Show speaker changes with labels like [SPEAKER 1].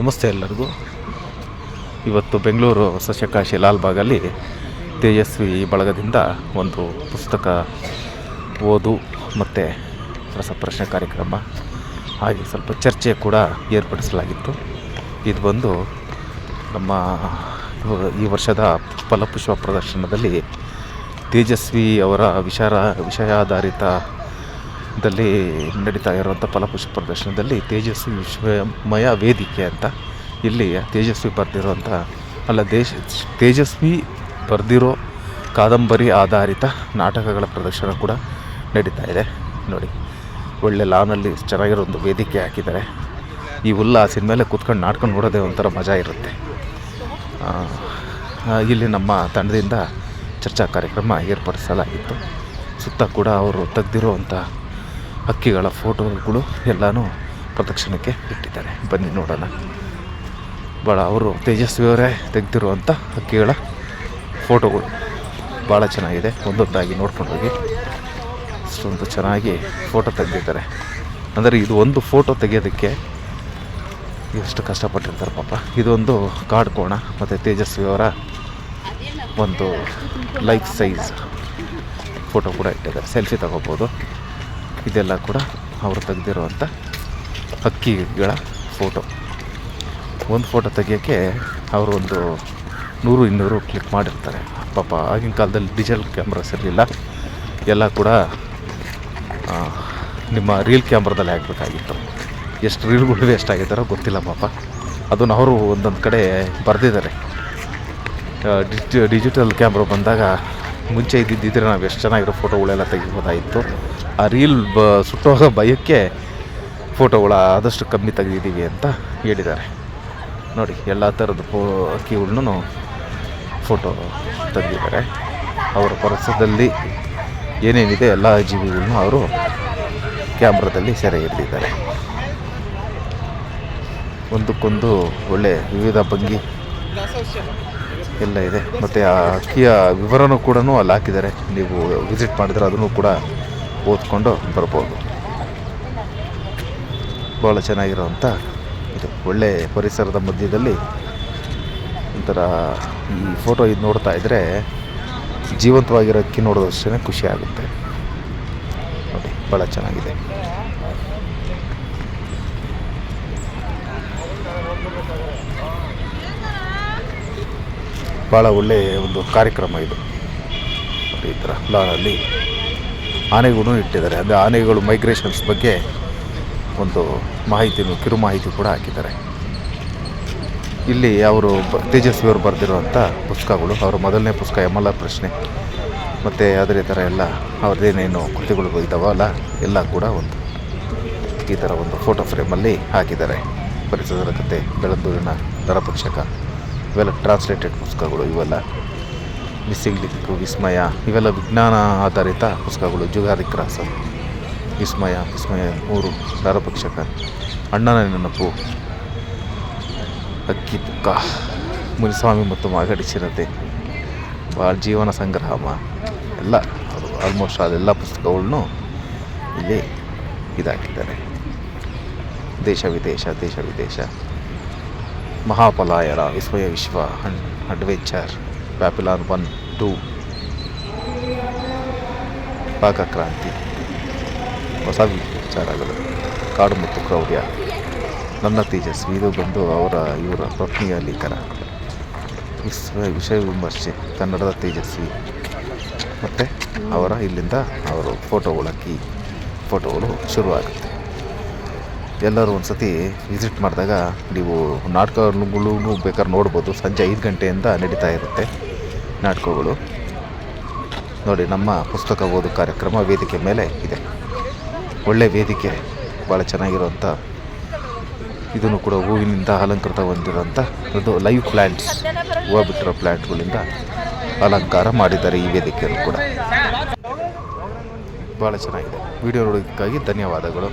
[SPEAKER 1] ನಮಸ್ತೆ ಎಲ್ಲರಿಗೂ. ಇವತ್ತು ಬೆಂಗಳೂರು ಸಸ್ಯಕಾಶಿ ಲಾಲ್ಬಾಗಲ್ಲಿ ತೇಜಸ್ವಿ ಬಳಗದಿಂದ ಒಂದು ಪುಸ್ತಕ ಓದು ಮತ್ತು ರಸಪ್ರಶ್ನೆ ಕಾರ್ಯಕ್ರಮ. ಹಾಗೆ ಸ್ವಲ್ಪ ಚರ್ಚೆ ಕೂಡ ಏರ್ಪಡಿಸಲಾಗಿತ್ತು. ಇದು ಬಂದು ನಮ್ಮ ಈ ವರ್ಷದ ಫಲಪುಷ್ಪ ಪ್ರದರ್ಶನದಲ್ಲಿ ತೇಜಸ್ವಿ ಅವರ ವಿಚಾರ ವಿಷಯಾಧಾರಿತದಲ್ಲಿ ನಡೀತಾ ಇರುವಂಥ ಫಲಪುಷ್ಪ ಪ್ರದರ್ಶನದಲ್ಲಿ ತೇಜಸ್ವಿ ವಿಶ್ವಮಯ ವೇದಿಕೆ ಅಂತ ಇಲ್ಲಿ ತೇಜಸ್ವಿ ಬರೆದಿರುವಂಥ, ಅಲ್ಲ ದೇಶ, ತೇಜಸ್ವಿ ಬರೆದಿರೋ ಕಾದಂಬರಿ ಆಧಾರಿತ ನಾಟಕಗಳ ಪ್ರದರ್ಶನ ಕೂಡ ನಡೀತಾ ಇದೆ. ನೋಡಿ, ಒಳ್ಳೆ ಲಾನಲ್ಲಿ ಚೆನ್ನಾಗಿರೋ ಒಂದು ವೇದಿಕೆ ಹಾಕಿದ್ದಾರೆ. ಈ ಉಲ್ಲಾಸಿನ ಮೇಲೆ ಕೂತ್ಕೊಂಡು ನಾಟಕ ನೋಡೋದೇ ಒಂಥರ ಮಜಾ ಇರುತ್ತೆ. ಇಲ್ಲಿ ನಮ್ಮ ತಂಡದಿಂದ ಚರ್ಚಾ ಕಾರ್ಯಕ್ರಮ ಏರ್ಪಡಿಸಲಾಗಿತ್ತು. ಸುತ್ತ ಕೂಡ ಅವರು ತೆಗ್ದಿರುವಂಥ ಹಕ್ಕಿಗಳ ಫೋಟೋಗಳು ಎಲ್ಲನೂ ಪ್ರದಕ್ಷಿಣಕ್ಕೆ ಇಟ್ಟಿದ್ದಾರೆ. ಬನ್ನಿ ನೋಡೋಣ. ಭಾಳ ಅವರು ತೇಜಸ್ವಿಯವರೇ ತೆಗೆದಿರುವಂಥ ಹಕ್ಕಿಗಳ ಫೋಟೋಗಳು. ಭಾಳ ಚೆನ್ನಾಗಿದೆ. ಒಂದೊಂದಾಗಿ ನೋಡ್ಕೊಂಡು ಹೋಗಿ. ಅಷ್ಟೊಂದು ಚೆನ್ನಾಗಿ ಫೋಟೋ ತೆಗೆದಿದ್ದಾರೆ. ಅಂದರೆ ಇದು ಒಂದು ಫೋಟೋ ತೆಗೆಯೋದಕ್ಕೆ ಎಷ್ಟು ಕಷ್ಟಪಟ್ಟಿರ್ತಾರೆ ಪಾಪ. ಇದೊಂದು ಕಾಡು ಕೋಣ ಮತ್ತು ತೇಜಸ್ವಿಯವರ ಒಂದು ಲೈಫ್ ಸೈಜ್ ಫೋಟೋ ಕೂಡ ಇಟ್ಟಿದ್ದಾರೆ. ಸೆಲ್ಫಿ ತಗೋಬೋದು. ಇದೆಲ್ಲ ಕೂಡ ಅವರು ತೆಗೆದಿರುವಂಥ ಹಕ್ಕಿಗಳ ಫೋಟೋ. ಒಂದು ಫೋಟೋ ತೆಗಿಯೋಕ್ಕೆ ಅವರು ಒಂದು ನೂರು ಇನ್ನೂರು ಕ್ಲಿಕ್ ಮಾಡಿರ್ತಾರೆ. ಪಾಪ ಆಗಿನ ಕಾಲದಲ್ಲಿ ಡಿಜಿಟಲ್ ಕ್ಯಾಮ್ರಾಸ್ ಇರಲಿಲ್ಲ. ಎಲ್ಲ ಕೂಡ ನಿಮ್ಮ ರೀಲ್ ಕ್ಯಾಮ್ರಾದಲ್ಲಿ ಆಗಬೇಕಾಗಿತ್ತು. ಎಷ್ಟು ರೀಲ್ಗಳು ವೇಸ್ಟ್ ಆಗಿದ್ದಾರೋ ಗೊತ್ತಿಲ್ಲ ಪಾಪ. ಅದನ್ನು ಅವರು ಒಂದೊಂದು ಕಡೆ ಬರೆದಿದ್ದಾರೆ. ಡಿಜಿ ಡಿಜಿಟಲ್ ಕ್ಯಾಮ್ರಾ ಬಂದಾಗ ಮುಂಚೆ ಇದ್ದಿದ್ದಿದ್ರೆ ನಾವು ಎಷ್ಟು ಚೆನ್ನಾಗಿರೋ ಫೋಟೋಗಳೆಲ್ಲ ತೆಗಿಬೋದಾಗಿತ್ತು ಆ ರೀಲ್ ಬ ಸುಟ್ಟೋಗೋ ಭಯಕ್ಕೆ ಫೋಟೋಗಳ ಆದಷ್ಟು ಕಮ್ಮಿ ತೆಗೆದಿದ್ದೀವಿ ಅಂತ ಹೇಳಿದ್ದಾರೆ. ನೋಡಿ, ಎಲ್ಲ ಥರದ ಫೋ ಅಕ್ಕಿಗಳ್ನು ಫೋಟೋ ತೆಗೆದಿದ್ದಾರೆ. ಅವರ ಪರಸದಲ್ಲಿ ಏನೇನಿದೆ ಎಲ್ಲ ಜೀವಿಗಳನ್ನು ಅವರು ಕ್ಯಾಮ್ರಾದಲ್ಲಿ ಸೆರೆ ಹಿಡಿದಿದ್ದಾರೆ. ಒಂದಕ್ಕೊಂದು ಒಳ್ಳೆ ವಿವಿಧ ಭಂಗಿ ಎಲ್ಲ ಇದೆ. ಮತ್ತು ಆ ಅಕ್ಕಿಯ ವಿವರನೂ ಕೂಡ ಅಲ್ಲಿ ಹಾಕಿದ್ದಾರೆ. ನೀವು ವಿಸಿಟ್ ಮಾಡಿದ್ರೆ ಅದನ್ನು ಕೂಡ ಓದ್ಕೊಂಡು ಬರ್ಬೋದು. ಭಾಳ ಚೆನ್ನಾಗಿರೋವಂಥ ಇದು. ಒಳ್ಳೆ ಪರಿಸರದ ಮಧ್ಯದಲ್ಲಿ ಒಂಥರ ಈ ಫೋಟೋ ಇದು ನೋಡ್ತಾ ಇದ್ದರೆ ಜೀವಂತವಾಗಿರೋ ಅಕ್ಕಿ ನೋಡೋದಷ್ಟೇ ಖುಷಿ ಆಗುತ್ತೆ. ನೋಡಿ ಭಾಳ ಚೆನ್ನಾಗಿದೆ. ಭಾಳ ಒಳ್ಳೆಯ ಒಂದು ಕಾರ್ಯಕ್ರಮ ಇದು. ಈ ಥರ ಲಾನಲ್ಲಿ ಆನೆಗೂ ಇಟ್ಟಿದ್ದಾರೆ. ಅಂದರೆ ಆನೆಗಳು ಮೈಗ್ರೇಷನ್ಸ್ ಬಗ್ಗೆ ಒಂದು ಮಾಹಿತಿನೂ, ಕಿರು ಮಾಹಿತಿ ಕೂಡ ಹಾಕಿದ್ದಾರೆ. ಇಲ್ಲಿ ಅವರು ತೇಜಸ್ವಿ ತೇಜಸ್ವಿಯವರು ಬರೆದಿರುವಂಥ ಪುಸ್ತಕಗಳು. ಅವರ ಮೊದಲನೇ ಪುಸ್ತಕ ಯಮಲ ಪ್ರಶ್ನೆ. ಮತ್ತು ಅದೇ ಥರ ಎಲ್ಲ ಅವ್ರದ್ದೇನೇನು ಕೃತಿಗಳು ಇದ್ದಾವಲ್ಲ ಎಲ್ಲ ಕೂಡ ಒಂದು ಈ ಥರ ಒಂದು ಫೋಟೋ ಫ್ರೇಮಲ್ಲಿ ಹಾಕಿದ್ದಾರೆ. ಪರಿಸರದ ಕತೆ, ಬೆಳಂದೂರಿನ ನರಪಕ್ಷಕ ಇವೆಲ್ಲ ಟ್ರಾನ್ಸ್ಲೇಟೆಡ್ ಪುಸ್ತಕಗಳು, ಇವೆಲ್ಲ ಮಿಸ್ಸಿಂಗ್ ಲಿಂಕು ವಿಸ್ಮಯ, ಇವೆಲ್ಲ ವಿಜ್ಞಾನ ಆಧಾರಿತ ಪುಸ್ತಕಗಳು ಜುಗಾದಿ ಕ್ರಾಸ ವಿಸ್ಮಯ ವಿಸ್ಮಯ ಮೂರು ನರಪಕ್ಷಕ ಅಣ್ಣನ ನೆನಪು, ಅಕ್ಕಿ ಪುಕ್ಕ ಮುನಿಸ್ವಾಮಿ ಮತ್ತು ಮಾಗಡಿ ಚಿರತೆ ಭಾಳ ಜೀವನ ಸಂಗ್ರಾಮ, ಎಲ್ಲ ಆಲ್ಮೋಸ್ಟ್ ಅದೆಲ್ಲ ಪುಸ್ತಕಗಳನ್ನು ಇಲ್ಲಿ ಇದಾಕಿದ್ದಾರೆ ದೇಶ ವಿದೇಶ ದೇಶ ವಿದೇಶ. ಮಹಾಪಲಾಯನ ವಿಸ್ಮಯ ವಿಶ್ವ ಹಣ್ ಅಡ್ವೆಂಚರ್ ಪ್ಯಾಪಿಲಾನ್ ಒನ್, ಟೂ. ಪಾಕಕ್ರಾಂತಿ ಹೊಸ ವಿಚಾರಗಳು. ಕಾಡು ಮತ್ತು ಕ್ರೌರ್ಯ. ನನ್ನ ತೇಜಸ್ವಿ, ಇದು ಬಂದು ಅವರ, ಇವರ ಪತ್ನಿಯ ಲೇಖನ. ವಿಶ್ವ ವಿಷಯ ವಿಮರ್ಶೆ, ಕನ್ನಡದ ತೇಜಸ್ವಿ. ಮತ್ತು ಅವರ, ಇಲ್ಲಿಂದ ಅವರು ಫೋಟೋಗಳು ಹಾಕಿ ಫೋಟೋಗಳು ಶುರುವಾಗುತ್ತೆ. ಎಲ್ಲರೂ ಒಂದು ಸತಿ ವಿಸಿಟ್ ಮಾಡಿದಾಗ ನೀವು ನಾಟಕಗಳು ಬೇಕಾದ್ರೆ ನೋಡ್ಬೋದು. ಸಂಜೆ ಐದು ಗಂಟೆಯಿಂದ ನಡೀತಾ ಇರುತ್ತೆ ನಾಟಕಗಳು. ನೋಡಿ, ನಮ್ಮ ಪುಸ್ತಕ ಓದು ಕಾರ್ಯಕ್ರಮ ವೇದಿಕೆ ಮೇಲೆ ಇದೆ. ಒಳ್ಳೆ ವೇದಿಕೆ ಭಾಳ ಚೆನ್ನಾಗಿರುವಂಥ ಇದನ್ನು ಕೂಡ ಹೂವಿನಿಂದ ಅಲಂಕೃತ ಹೊಂದಿರುವಂಥ ಅದು ಲೈವ್ ಪ್ಲ್ಯಾಂಟ್ಸ್ ಹೂವು ಬಿಟ್ಟಿರೋ ಪ್ಲ್ಯಾಂಟ್ಗಳಿಂದ ಅಲಂಕಾರ ಮಾಡಿದ್ದಾರೆ ಈ ವೇದಿಕೆಯನ್ನು ಕೂಡ. ಭಾಳ ಚೆನ್ನಾಗಿದೆ. ವಿಡಿಯೋ ನೋಡೋದಕ್ಕಾಗಿ ಧನ್ಯವಾದಗಳು.